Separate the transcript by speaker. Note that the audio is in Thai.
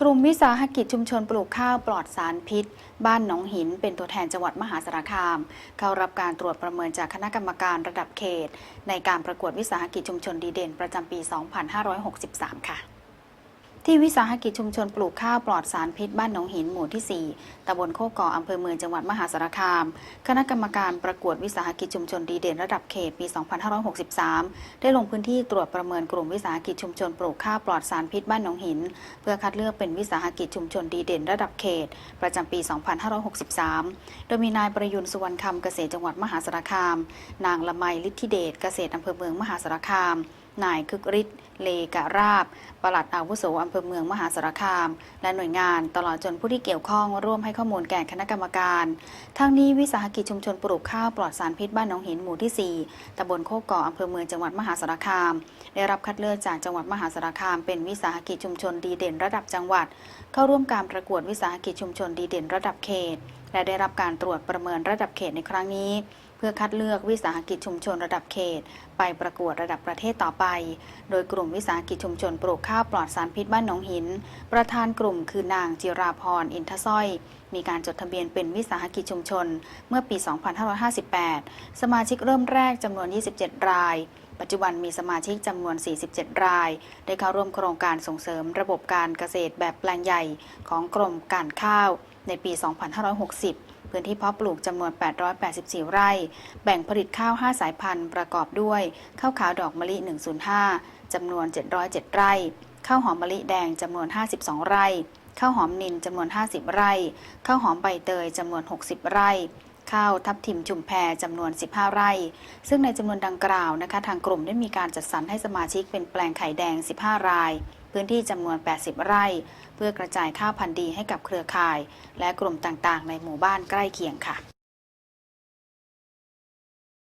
Speaker 1: กลุ่มวิสาหกิจชุมชนปลูกข้าวปลอดสารพิษ บ้านหนองหิน เป็นตัวแทนจังหวัดมหาสารคาม เข้ารับการตรวจประเมินจากคณะกรรมการระดับเขต ในการประกวดวิสาหกิจชุมชนดีเด่นประจำปี 2563 ค่ะ ที่วิสาหกิจชุมชนปลูกข้าวปลอดสารพิษบ้านหนองหินหมู่ที่ 4ตำบลโคกกออำเภอเมืองจังหวัดมหาสารคาม คณะกรรมการประกวดวิสาหกิจชุมชนดีเด่นระดับเขตปี 2563 ได้ลงพื้นที่ตรวจประเมินกลุ่มวิสาหกิจชุมชนปลูกข้าวปลอดสารพิษบ้านหนองหิน เพื่อคัดเลือกเป็นวิสาหกิจชุมชนดีเด่นระดับเขต ประจำปี 2563 โดยมีนายประยุนสุวรรณคำเกษตรจังหวัดมหาสารคาม นางละไมฤทธิเดชเกษตรอำเภอเมืองมหาสารคาม นายคึกฤทธิ์เลกะราบ ปลัดอาวุโสอำเภอเมืองมหาสารคาม และหน่วยงานตลอดจนผู้ที่เกี่ยวข้องร่วมให้ข้อมูลแก่คณะกรรมการ ทั้งนี้วิสาหกิจชุมชนปลูกข้าวปลอดสารพิษบ้านหนองหินหมู่ที่ 4ตำบลโคกก่ออำเภอเมืองจังหวัดมหาสารคาม ได้รับคัดเลือกจากจังหวัดมหาสารคาม เป็นวิสาหกิจชุมชนดีเด่นระดับจังหวัด เข้าร่วมการประกวดวิสาหกิจชุมชนดีเด่นระดับเขต และได้รับการตรวจประเมินระดับเขตในครั้งนี้ พื่อคัดเลือกวิสาหกิจชุมชนระดับเขต ไปประกวดระดับประเทศต่อไป โดยกลุ่มวิสาหกิจชุมชนปลูกข้าวปลอดสารพิษบ้านหนองหิน ประธานกลุ่มคือนางจิราพรอินทสร้อย มีการจดทะเบียนเป็นวิสาหกิจชุมชน เมื่อปี 2558 สมาชิกเริ่มแรกจำนวน 27 ราย ปัจจุบันมีสมาชิกจำนวน 47 ราย ได้เข้าร่วมโครงการส่งเสริมระบบการเกษตรแบบแปลงใหญ่ของกรมการข้าวในปี 2560 พื้นที่เพาะปลูกจำนวน 884 ไร่ แบ่งผลิตข้าว 5 สายพันธุ์ประกอบด้วย ข้าวขาวดอกมะลิ 105 จำนวน 707 ไร่ ข้าวหอมมะลิแดงจำนวน 52 ไร่ ข้าวหอมนินจำนวน 50 ไร่ ข้าวหอมใบเตยจำนวน 60 ไร่ข้าวทับทิมชุมแพรจำนวน 15 ไร่ ซึ่งในจำนวนดังกล่าวนะคะ ทางกลุ่มได้มีการจัดสรรให้สมาชิกเป็นแปลงไข่แดง 15 ราย พื้นที่จำนวน 80 ไร่ เพื่อกระจายข้าวพันธุ์ดีให้กับเครือข่าย และกลุ่มต่างๆ ในหมู่บ้านใกล้เคียงค่ะ